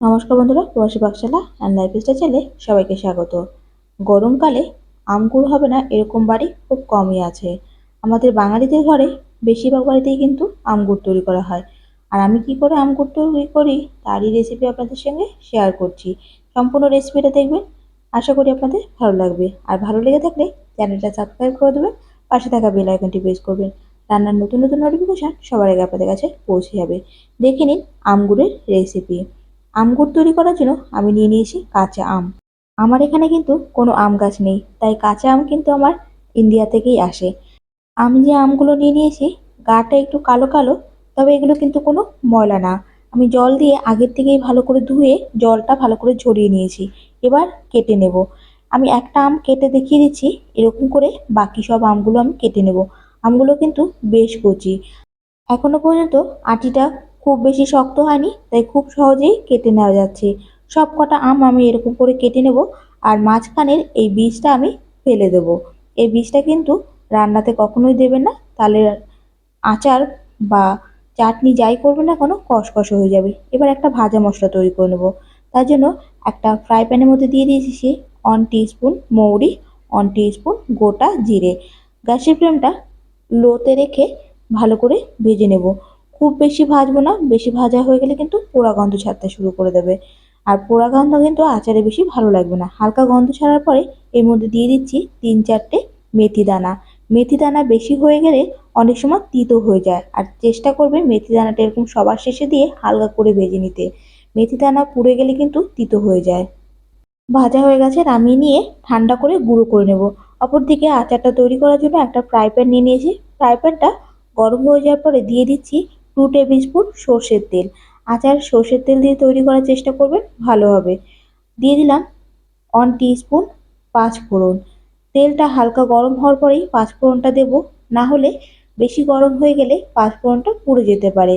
নমস্কার বন্ধুরা, প্রবাসী পাকশালা অ্যান্ড লাইফ স্টাইলে সবাইকে স্বাগত। গরমকালে আমগুর হবে না এরকম বাড়ি খুব কমই আছে। আমাদের বাঙালিদের ঘরে বেশিরভাগ বাড়িতেই কিন্তু আমগুর তৈরি করা হয়। আর আমি কি করে আমগুর তৈরি করি তারই রেসিপি আপনাদের সঙ্গে শেয়ার করছি। সম্পূর্ণ রেসিপিটা দেখবেন, আশা করি আপনাদের ভালো লাগবে। আর ভালো লেগে থাকলে চ্যানেলটা সাবস্ক্রাইব করে দেবেন, পাশে থাকা বেল আইকনটি প্রেস করবেন। রান্নার নতুন নতুন নোটিফিকেশান সবার আগে আপনাদের কাছে পৌঁছে যাবে। দেখে নিন আমগুরের রেসিপি আমগুর তৈরি করার জন্য আমি নিয়ে নিয়েছি কাঁচা আম। আমার এখানে কিন্তু কোনো আম গাছ নেই, তাই কাঁচা আম কিন্তু আমার ইন্ডিয়া থেকেই আসে। আমি যে আমগুলো নিয়ে নিয়েছি, গাটা একটু কালো কালো, তবে এগুলো কিন্তু কোনো ময়লা না। আমি জল দিয়ে আগের থেকেই ভালো করে ধুয়ে জলটা ভালো করে ঝরিয়ে নিয়েছি, এবার কেটে নেব। আমি একটা আম কেটে দেখিয়ে দিচ্ছি, এরকম করে বাকি সব আমগুলো আমি কেটে নেব। আমগুলো কিন্তু বেশ কচি। এখনও পর্যন্ত আটিটা খুব বেশি শক্ত হয়নি, তাই খুব সহজেই কেটে নেওয়া যাচ্ছে। সব কটা আম আমি এরকম করে কেটে নেব আর মাঝখানের এই বীজটা আমি ফেলে দেবো। এই বীজটা কিন্তু রান্নাতে কখনোই দেবেন না, তাহলে আচার বা চাটনি যাই করবে না কোনো কষকষ হয়ে যাবে। এবার একটা ভাজা মশলা তৈরি করে নেব। তার জন্য একটা ফ্রাই প্যানের মধ্যে দিয়ে দিয়েছি সে ওয়ান স্পুন মৌরি ওয়ান স্পুন গোটা জিরে। গ্যাসের ফ্লেমটা লোতে রেখে ভালো করে ভেজে নেব। খুব বেশি ভাজবো না, বেশি ভাজা হয়ে গেলে কিন্তু পোড়া গন্ধ ছাড়তে শুরু করে দেবে। আর পোড়া গন্ধ কিন্তু আচারে বেশি ভালো লাগবে না। হালকা গন্ধ ছাড়ার পরে এর মধ্যে দিয়ে দিচ্ছি তিন চারটে মেথি দানা। মেথি দানা বেশি হয়ে গেলে অনেক সময় তিতো হয়ে যায়। আর চেষ্টা করবে মেথি দানাটা এরকম সবার শেষে দিয়ে হালকা করে ভেজে নিতে। মেথি দানা পুড়ে গেলে কিন্তু তিতো হয়ে যায়। ভাজা হয়ে গেছে, নামিয়ে নিয়ে ঠান্ডা করে গুঁড়ো করে নেব। অপরদিকে আচারটা তৈরি করার জন্য একটা ফ্রাই প্যান নিয়ে নিয়েছি। ফ্রাই প্যানটা গরম হয়ে যাওয়ার পরে দিয়ে দিচ্ছি টু টেবিল স্পুন সর্ষের তেল। আচার সর্ষের তেল দিয়ে তৈরি করার চেষ্টা করবেন, ভালো হবে। দিয়ে দিলাম ওয়ান স্পুন পাঁচ ফোড়ন তেলটা হালকা গরম হওয়ার পরেই পাঁচ ফোড়নটা দেবো। না হলে বেশি গরম হয়ে গেলে পাঁচ ফোড়নটা পুড়ে যেতে পারে।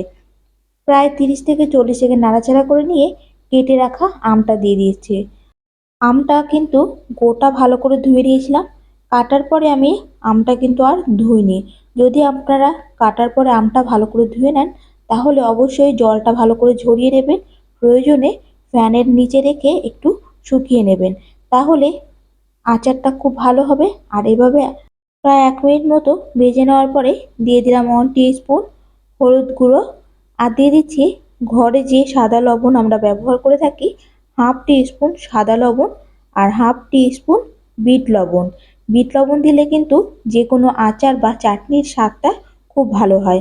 প্রায় তিরিশ থেকে চল্লিশ সেকেন্ড নাড়াচাড়া করে নিয়ে কেটে রাখা আমটা দিয়ে দিয়েছে। আমটা কিন্তু গোটা ভালো করে ধুয়ে দিয়েছিলাম কাটার পরে আমি আমটা কিন্তু আর ধুইনি। যদি আপনারা কাটার পরে আমটা ভালো করে ধুয়ে নেন, তাহলে অবশ্যই জলটা ভালো করে ঝরিয়ে নেবেন। প্রয়োজনে ফ্যানের নিচে রেখে একটু শুকিয়ে নেবেন। তাহলে আচারটা খুব ভালো হবে। আর এভাবে প্রায় এক মিনিট মতো ভেজে নেওয়ার পরে দিয়ে দিলাম ওয়ান স্পুন হলুদ গুঁড়ো। আর দিয়ে দিচ্ছি ঘরে যে সাদা লবণ আমরা ব্যবহার করে থাকি হাফ টি স্পুন সাদা লবণ আর হাফ টি স্পুন বিট লবণ। বিট লবণ দিলে কিন্তু যে কোনো আচার বা চাটনির স্বাদটা খুব ভালো হয়।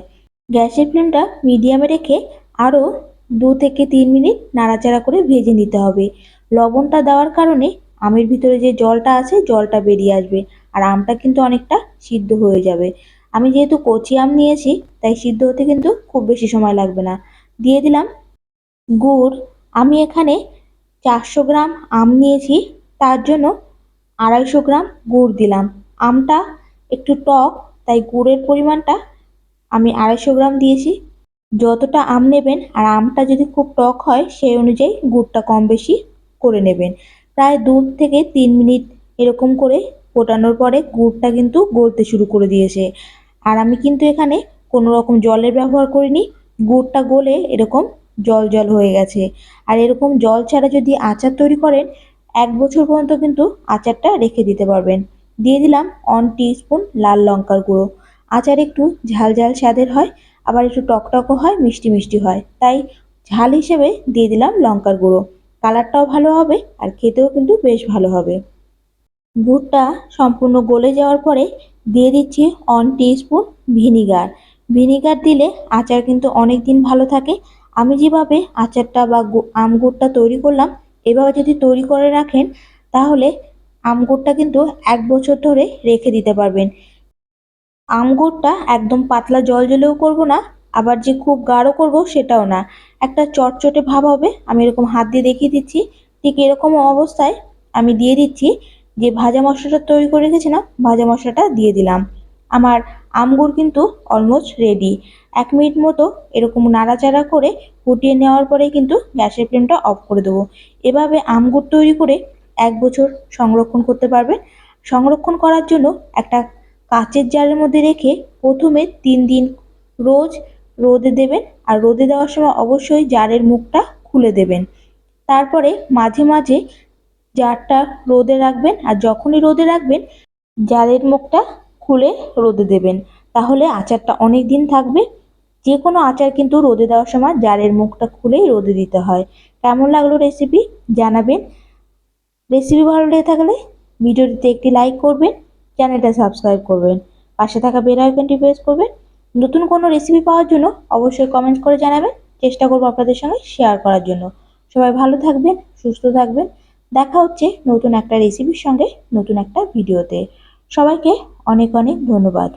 গ্যাসের ফ্লেমটা মিডিয়ামে রেখে আরও দু থেকে তিন মিনিট নাড়াচাড়া করে ভেজে নিতে হবে। লবণটা দেওয়ার কারণে আমের ভিতরে যে জলটা আছে, জলটা বেরিয়ে আসবে আর আমটা কিন্তু অনেকটা সিদ্ধ হয়ে যাবে। আমি যেহেতু কচি আম নিয়েছি, তাই সিদ্ধ হতে কিন্তু খুব বেশি সময় লাগবে না। দিয়ে দিলাম গুড়। আমি এখানে চারশো গ্রাম আম নিয়েছি, তার জন্য আড়াইশো গ্রাম গুড় দিলাম। আমটা একটু টক, তাই গুড়ের পরিমাণটা আমি আড়াইশো গ্রাম দিয়েছি। যতটা আম নেবেন আর আমটা যদি খুব টক হয়, সেই অনুযায়ী গুড়টা কম বেশি করে নেবেন। প্রায় দু থেকে তিন মিনিট এরকম করে ফোটানোর পরে গুড়টা কিন্তু গলতে শুরু করে দিয়েছে। আর আমি কিন্তু এখানে কোনো রকম জলের ব্যবহার করিনি। গুড়টা গলে এরকম জল জল হয়ে গেছে। আর এরকম জল ছাড়া যদি আচার তৈরি করেন এক বছর পর্যন্ত কিন্তু আচারটা রেখে দিতে পারবেন। দিয়ে দিলাম ওয়ান স্পুন লাল লঙ্কার গুঁড়ো। আচার একটু ঝাল ঝাল স্বাদের হয়, আবার একটু টকটকও হয়, মিষ্টি মিষ্টি হয়। তাই ঝাল হিসেবে দিয়ে দিলাম লঙ্কার গুঁড়ো। কালারটাও ভালো হবে আর খেতেও কিন্তু বেশ ভালো হবে। গুড়টা সম্পূর্ণ গলে যাওয়ার পরে দিয়ে দিচ্ছি ওয়ান স্পুন ভিনিগার ভিনিগার দিলে আচার কিন্তু অনেক দিন ভালো থাকে। আমি যেভাবে আচারটা বা আম গুড়টা তৈরি করলাম এভাবে যদি তৈরি করে রাখেন, তাহলে আম গুড়টা কিন্তু এক বছর ধরে রেখে দিতে পারবেন। আম গুড়টা একদম পাতলা জল জলেও করব না, আবার যে খুব গাঢ় করব সেটাও না। একটা চটচটে ভাব হবে, আমি এরকম হাত দিয়ে দেখিয়ে দিচ্ছি। ঠিক এরকম অবস্থায় আমি দিয়ে দিচ্ছি, যে ভাজা মশলাটা তৈরি করে রেখেছিলাম, ভাজা মশলাটা দিয়ে দিলাম। আমার আমগুড় কিন্তু অলমোস্ট রেডি এক মিনিট মতো এরকম নাড়াচাড়া করে ফুটিয়ে নেওয়ার পরে কিন্তু গ্যাসের ফ্লেমটা অফ করে দেবো। এভাবে আমগুড় তৈরি করে এক বছর সংরক্ষণ করতে পারবেন সংরক্ষণ করার জন্য একটা কাচের জারের মধ্যে রেখে প্রথমে তিন দিন রোজ রোদে দেবেন আর রোদে দেওয়ার সময় অবশ্যই জারের মুখটা খুলে দেবেন। তারপরে মাঝে মাঝে জারটা রোদে রাখবেন আর যখনই রোদে রাখবেন, জারের মুখটা খুলে রোদে দেবেন। তাহলে আচারটা অনেক দিন থাকবে। যে কোনো আচার কিন্তু রোদে দেওয়ার সময় জারের মুখটা খুলেই রোদে দিতে হয়। কেমন লাগল রেসিপি জানাবেন। রেসিপি ভালো লেগে থাকলে ভিডিওটিতে একটি লাইক করবেন, চ্যানেলটা সাবস্ক্রাইব করবেন। পাশে থাকা বেল আইকনটি প্রেস করবেন। নতুন কোনো রেসিপি পাওয়ার জন্য অবশ্যই কমেন্ট করে জানাবেন। চেষ্টা করব আপনাদের সঙ্গে শেয়ার করার জন্য। সবাই ভালো থাকবেন, সুস্থ থাকবেন। দেখা হচ্ছে নতুন একটা রেসিপির সঙ্গে নতুন একটা ভিডিওতে সবাইকে অনেক অনেক ধন্যবাদ।